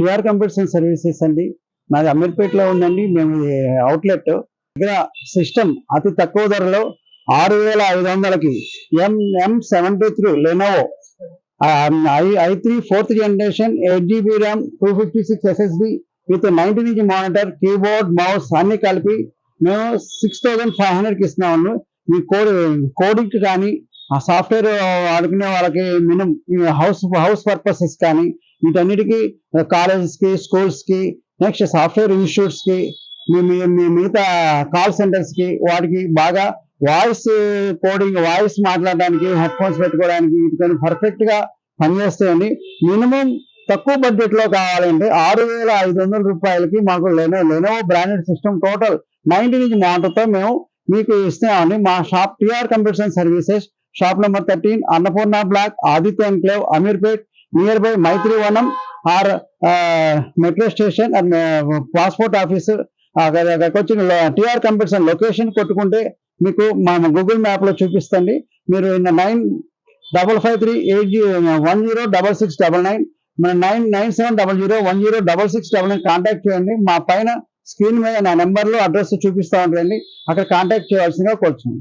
TR computers services అండి. మాది అమీర్పేటలో ఉందండి. మేము అవుట్లెట్. దగ్గర సిస్టమ్ అతి తక్కువ ధరలో ఆరు వేల ఐదు వందలకి MM seven seventy three Lenovo. I I three fourth generation eight GB RAM two fifty six SSB with nineteen inch monitor keyboard mouse అన్ని కలిపి మేము సిక్స్ థౌజండ్ ఫైవ్ హండ్రెడ్కి ఇస్తున్నాము మీ కోడ్ కోడింగ్ కానీ ఆ సాఫ్ట్వేర్ ఆడుకునే వాళ్ళకి మినిమం హౌస్ హౌస్ పర్పసెస్ కానీ వీటన్నిటికీ కాలేజెస్కి స్కూల్స్కి నెక్స్ట్ సాఫ్ట్వేర్ ఇన్స్టిట్యూట్స్కి మీ మీ- మిగతా కాల్ సెంటర్స్కి వాటికి బాగా వాయిస్ కోడింగ్ వాయిస్ మాట్లాడడానికి హెడ్ ఫోన్స్ పెట్టుకోవడానికి వీటితో పర్ఫెక్ట్గా పనిచేస్తాయండి. మినిమం తక్కువ బడ్జెట్లో కావాలంటే ఆరు వేల ఐదు వందల రూపాయలకి మాకు Leno Lenovo branded system total ninety నుంచి మాటర్తో మేము మీకు ఇస్తామండి మా shop TR computer services shop number thirteen Annapurna block Aditya enclave Ameerpet near by Maithrivanam R metro station and passport office అక్కడికి టిఆర్ కంపెన్సన్ లొకేషన్ కొట్టుకుంటే మీకు మా గూగుల్ మ్యాప్లో చూపిస్తుంది. మీరు nine double five three eight one zero double six double nine మన nine nine seven double zero one zero double six double nine contact చేయండి. మా పైన స్క్రీన్ మీద నా నెంబర్లో అడ్రస్ చూపిస్తా ఉంటారండి అక్కడ కాంటాక్ట్ చేయాల్సిందిగా కోరుచున్నాను